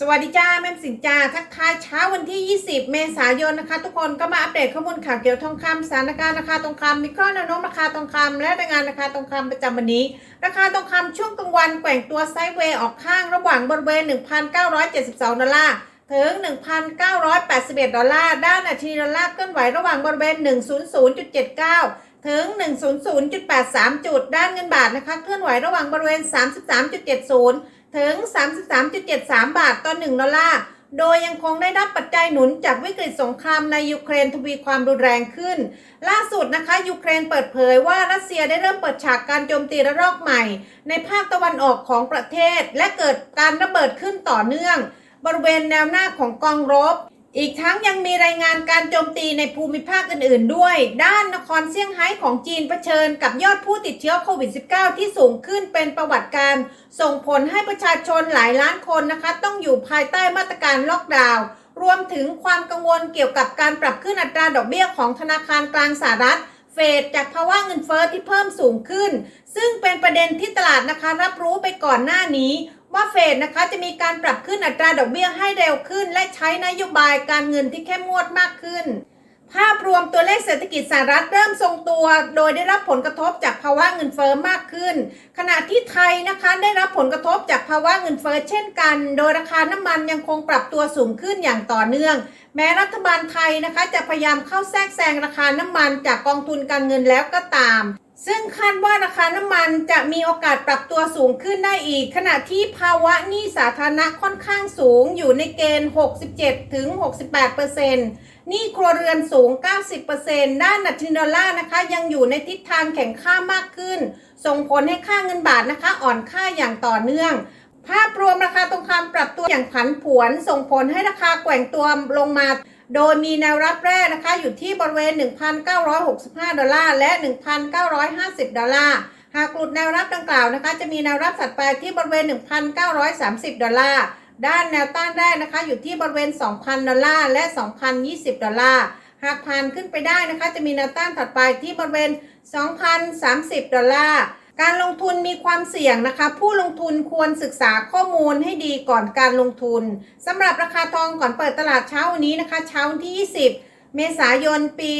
สวัสดีจ้าแม่สินจ้าทักทายเช้าวันที่ 20 เมษายนนะคะ ทุกคนก็มาอัปเดตข้อมูลข่าวเกี่ยวทองคำสถานการณ์ราคาทองคำมีข้อแนวโน้มราคาทองคำและรายงานราคาทองคำประจำวันนี้ ราคาทองคำช่วงกลางวันแกว่งตัวไซด์เวย์ออกข้างระหว่างบริเวณ 1,972 ดอลลาร์ถึง 1,981 ดอลลาร์ ด้านนาทีดอลลาร์เคลื่อนไหวระหว่างบริเวณ 100.79 ถึง 100.83 จุด ด้านเงินบาทนะคะ เคลื่อนไหวระหว่างบริเวณ 33.70 ถึง 33.73 บาทต่อ 1 ดอลลาร์ โดยยังคงได้รับปัจจัยหนุนจากวิกฤตสงครามในยูเครนทวีความรุนแรงขึ้น ล่าสุดนะคะยูเครนเปิดเผยว่ารัสเซียได้เริ่มเปิดฉากการโจมตีระลอกใหม่ ในภาคตะวันออกของประเทศ และเกิดการระเบิดขึ้นต่อเนื่อง บริเวณแนวหน้าของกองรบ อีกทั้งยังมีรายงานการโจมตีในภูมิภาคอื่น ๆ ด้วย ด้านนครเซี่ยงไฮ้ของจีนเผชิญกับยอดผู้ติดเชื้อโควิด -19 ที่สูงขึ้นเป็นประวัติการ ส่งผลให้ประชาชนหลายล้านคนนะคะ ต้องอยู่ภายใต้มาตรการล็อกดาวน์รวมถึงความกังวลเกี่ยวกับการปรับขึ้นอัตราดอกเบี้ยของธนาคารกลางสหรัฐเฟดจากภาวะเงินเฟอ้อที่เพิ่มสูงขึ้น ซึ่งเป็นประเด็นที่ตลาดนะคะรับรู้ไปก่อนหน้านี้ ว่าเฟดนะคะจะมีการปรับขึ้นอัตราดอกเบี้ยให้เร็วขึ้น และใช้นโยบายการเงินที่เข้มงวดมากขึ้น ภาพรวมตัวเลขเศรษฐกิจสหรัฐเริ่มทรงตัว โดยได้รับผลกระทบจากภาวะเงินเฟอ้อมากขึ้น ขณะที่ไทยนะคะได้รับผลกระทบจากภาวะเงินเฟอ้อเช่นกัน โดยราคาน้ำมันยังคงปรับตัวสูงขึ้นอย่างต่อเนื่อง แม้รัฐบาลไทยนะคะจะพยายามเข้าแทรกแซงราคาน้ำมันจากกองทุนการเงินแล้วก็ตาม ซึ่งคาดว่าราคาน้ำมันจะมีโอกาสปรับตัวสูงขึ้นได้อีก ขณะที่ภาวะหนี้สาธารณะค่อนข้างสูงอยู่ในเกณฑ์ 67 ถึง 68%หนี้ครัวเรือนสูง 90%ด้านดัชนีดอลลาร์นะคะ ยังอยู่ในทิศทางแข็งค่ามากขึ้น ส่งผลให้ค่าเงินบาทนะคะ อ่อนค่าอย่างต่อเนื่อง ภาพรวมราคาทองคำปรับตัวอย่างผันผวน ส่งผลให้ราคาแกว่งตัวลงมา โดยมีแนวรับแรกนะคะอยู่ที่บริเวณ 1,965 ดอลลาร์ และ 1,950 ดอลลาร์ หากหลุดแนวรับดังกล่าวนะคะ จะมีแนวรับถัดไปที่บริเวณ 1,930 ดอลลาร์ ด้านแนวต้านแรกนะคะอยู่ที่บริเวณ 2,000 ดอลลาร์ และ 2,020 ดอลลาร์ หากผ่านขึ้นไปได้นะคะ จะมีแนวต้านถัดไปที่บริเวณ 2,030 ดอลลาร์ การลงทุนมีความเสี่ยงนะคะ ผู้ลงทุนควรศึกษาข้อมูลให้ดีก่อนการลงทุนสำหรับราคาทองก่อนเปิดตลาดเช้าวันนี้นะคะ เช้าวันที่ 20 เมษายนปี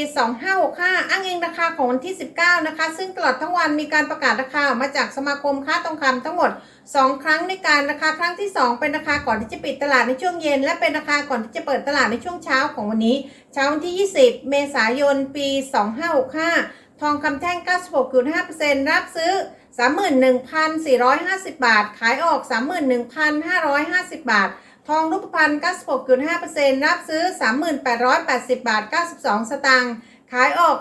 2565 อ้างอิงราคาของวันที่ 19 นะคะ ซึ่งตลอดทั้งวันมีการประกาศราคาออกมาจากสมาคมค้าทองคำทั้งหมด 2 ครั้งในการราคาครั้งที่ 2 เป็นราคาก่อนที่จะปิดตลาดในช่วงเย็น และเป็นราคาก่อนที่จะเปิดตลาดในช่วงเช้าของวันนี้ เช้าวันที่ 20 เมษายนปี 2565 ทองคำแท่ง 96.5%รับซื้อ 31,450 บาท ขายออก 31,550 บาท ทองรูปพรรณ96.5%รับซื้อ 3880 บาท 92 สตางค์ขายออก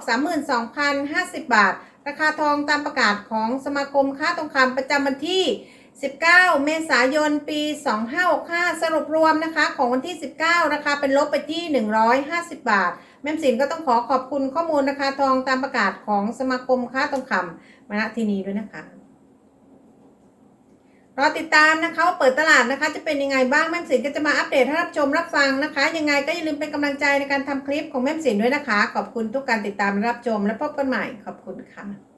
32,050 บาท ราคาทองตามประกาศของสมาคมค้าทองคำประจำวันที่ 19 เมษายน ปี 2565 สรุปรวมนะคะ ของวันที่ 19 ราคาเป็นลบไปที่ 150 บาท แม่สินก็ต้องขอขอบคุณข้อมูลราคาทองตามประกาศของสมาคมค้าทองคำมาณทีนี้ด้วยนะคะรอติดตามนะคะว่าเปิดตลาดนะคะ จะเป็นยังไงบ้างแม่สินก็จะมาอัปเดตให้รับชมรับฟังนะคะ ยังไงก็อย่าลืมเป็นกำลังใจในการทำคลิปของแม่สินด้วยนะคะ ขอบคุณทุกการติดตามรับชมและพบกันใหม่ขอบคุณค่ะ